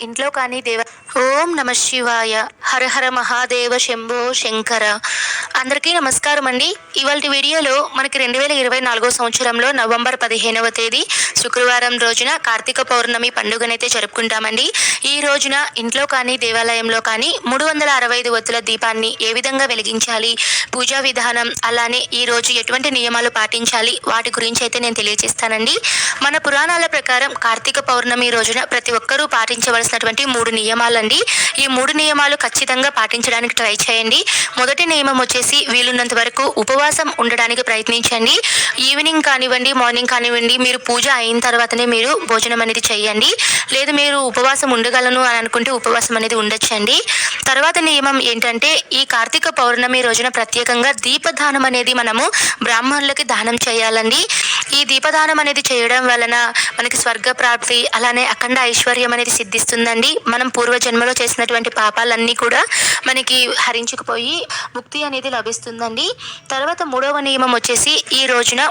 ఇంట్లో కానీ దేవ ఓం నమ శివాయ. హరహర మహాదేవ శంభో శంకర. అందరికీ నమస్కారం అండి. ఇవాళ వీడియోలో మనకి రెండు వేల ఇరవై నాలుగో సంవత్సరంలో నవంబర్ పదిహేనవ తేదీ శుక్రవారం రోజున కార్తీక పౌర్ణమి పండుగనైతే జరుపుకుంటామండి. ఈ రోజున ఇంట్లో కానీ దేవాలయంలో కానీ మూడు వందల అరవై ఐదు వత్తుల దీపాన్ని ఏ విధంగా వెలిగించాలి పూజా విధానం అలానే ఈ రోజు ఎటువంటి నియమాలు పాటించాలి వాటి గురించి అయితే నేను తెలియజేస్తానండి. మన పురాణాల ప్రకారం కార్తీక పౌర్ణమి రోజున ప్రతి ఒక్కరూ పాటించవలసినటువంటి మూడు నియమాలండి. ఈ మూడు నియమాలు ఖచ్చితంగా పాటించడానికి ట్రై చేయండి. మొదటి నియమం వచ్చేసి వీలున్నంత వరకు ఉపవాసం ఉండడానికి ప్రయత్నించండి. ఈవినింగ్ కానివ్వండి మార్నింగ్ కానివ్వండి మీరు పూజ అయిన తర్వాతనే మీరు భోజనం అనేది చేయండి. లేదు మీరు ఉపవాసం ఉండగలను అని అనుకుంటే ఉపవాసం అనేది ఉండొచ్చండి. తర్వాత నియమం ఏంటంటే ఈ కార్తీక పౌర్ణమి రోజున ప్రత్యేకంగా దీపదానం అనేది మనము బ్రాహ్మణులకి దానం చేయాలండి. ఈ దీపదానం అనేది చేయడం వలన మనకి స్వర్గ ప్రాప్తి అలానే అఖండ ఐశ్వర్యం అనేది సిద్ధిస్తుందండి. మనం పూర్వజన్మలో చేసినటువంటి పాపాలన్నీ కూడా మనకి హరించుకుపోయి ముక్తి అనేది లభిస్తుందండి. తర్వాత మూడవ నియమం వచ్చేసి ఈ రోజున